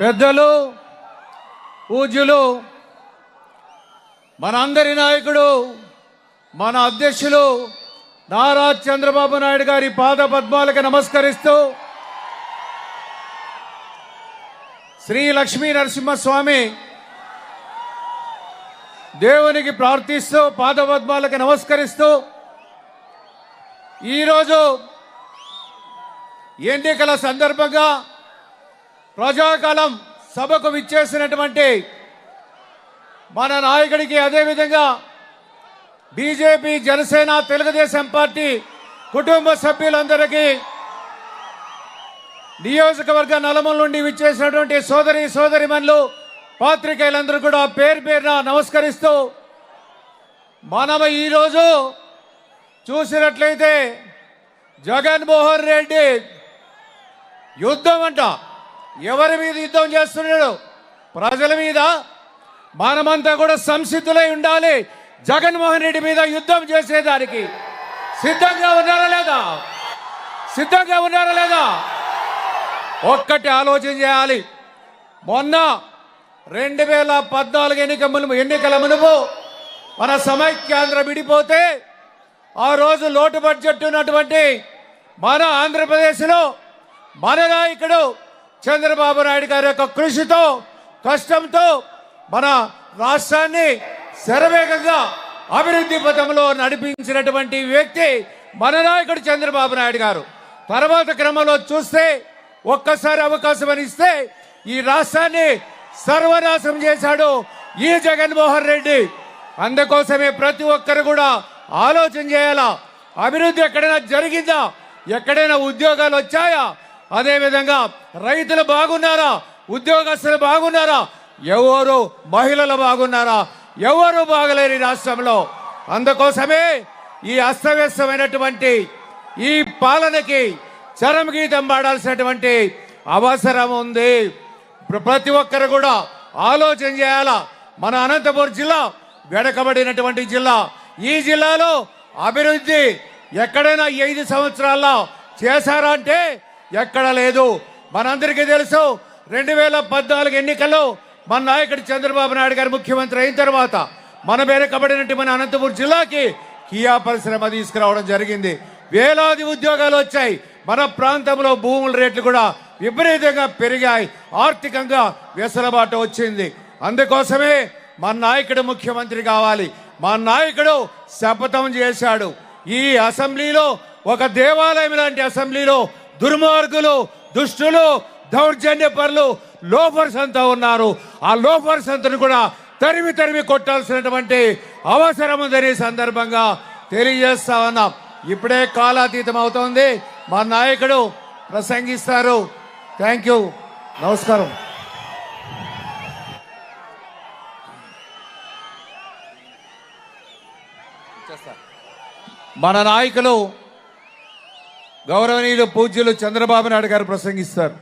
పెద్దలు పూజ్యులు మనందరి నాయకుడు మన అధ్యక్షులు నారా చంద్రబాబు నాయుడు గారి పాద పద్మాలకు నమస్కరిస్తూ శ్రీ లక్ష్మీ నరసింహస్వామి దేవునికి ప్రార్థిస్తూ పాద పద్మాలకు నమస్కరిస్తూ ఈరోజు ఎన్నికల సందర్భంగా ప్రజాకాలం సభకు విచ్చేసినటువంటి మన నాయకుడికి అదేవిధంగా బీజేపీ జనసేన తెలుగుదేశం పార్టీ కుటుంబ సభ్యులందరికీ నియోజకవర్గ నలమల నుండి విచ్చేసినటువంటి సోదరి సోదరిమన్లు పాత్రికేయులందరూ కూడా పేరు పేరున నమస్కరిస్తూ మనం ఈరోజు చూసినట్లయితే జగన్మోహన్ రెడ్డి యుద్ధం అంట ఎవరి మీద యుద్ధం చేస్తున్నాడు? ప్రజల మీద. మనమంతా కూడా సంసిద్ధులై ఉండాలి. జగన్మోహన్ రెడ్డి మీద యుద్ధం చేసేదానికి. సిద్ధంగా ఉన్నారా లేదా? సిద్ధంగా ఉన్నారా లేదా? ఒక్కటి ఆలోచన చేయాలి. మొన్న రెండు వేల పద్నాలుగు ఎన్నిక మునుపు ఎన్నికల మునుపు మన సమైక్యాంధ్ర విడిపోతే ఆ రోజు లోటు బడ్జెట్ ఉన్నటువంటి మన ఆంధ్రప్రదేశ్లో మన నాయకుడు చంద్రబాబు నాయుడు గారి యొక్క కృషితో కష్టంతో మన రాష్ట్రాన్ని శరవేగంగా అభివృద్ధి పథంలో నడిపించినటువంటి వ్యక్తి మన నాయకుడు చంద్రబాబు నాయుడు గారు. తర్వాత క్రమంలో చూస్తే ఒక్కసారి అవకాశం ఇస్తే ఈ రాష్ట్రాన్ని సర్వనాశం చేశాడు ఈ జగన్మోహన్ రెడ్డి. అందుకోసమే ప్రతి ఒక్కరు కూడా ఆలోచన చేయాలా? అభివృద్ధి ఎక్కడైనా జరిగిందా? ఎక్కడైనా ఉద్యోగాలు వచ్చాయా? అదేవిధంగా రైతులు బాగున్నారా? ఉద్యోగస్తులు బాగున్నారా? ఎవరు మహిళలు బాగున్నారా? ఎవరు బాగలేరు రాష్ట్రంలో? అందుకోసమే ఈ అస్తవ్యస్తమైనటువంటి ఈ పాలనకి చరమగీతం పాడాల్సినటువంటి అవసరం ఉంది. ప్రతి ఒక్కరు కూడా ఆలోచన చేయాలా? మన అనంతపురం జిల్లా వెనకబడినటువంటి జిల్లా. ఈ జిల్లాలో అభివృద్ధి ఎక్కడైనా ఐదు సంవత్సరాల్లో చేశారంటే ఎక్కడ లేదు. మనందరికీ తెలుసు రెండు వేల పద్నాలుగు ఎన్నికల్లో మన నాయకుడు చంద్రబాబు నాయుడు గారు ముఖ్యమంత్రి అయిన తర్వాత మన వెనుకబడినట్టు మన అనంతపురం జిల్లాకి కియా పరిశ్రమ తీసుకురావడం జరిగింది. వేలాది ఉద్యోగాలు వచ్చాయి. మన ప్రాంతంలో భూముల రేట్లు కూడా విపరీతంగా పెరిగాయి. ఆర్థికంగా వెసులుబాటు వచ్చింది. అందుకోసమే మన నాయకుడు ముఖ్యమంత్రి కావాలి. మా నాయకుడు శపథం చేశాడు. ఈ అసెంబ్లీలో ఒక దేవాలయం లాంటి అసెంబ్లీలో దుర్మార్గులు దుష్టులు దౌర్జన్యపరులు లోఫర్స్ అంతా ఉన్నారు. ఆ లోఫర్స్ అంతను కూడా తరిమి తరిమి కొట్టాల్సినటువంటి అవసరం ఉందని సందర్భంగా తెలియజేస్తా ఉన్నాం. ఇప్పుడే కాలాతీతం అవుతోంది. మా నాయకుడు ప్రసంగిస్తారు. థ్యాంక్ యూ నమస్కారం. మన నాయకులు గౌరవనీయులు పూజ్యులు చంద్రబాబు నాయుడు గారు ప్రసంగిస్తారు.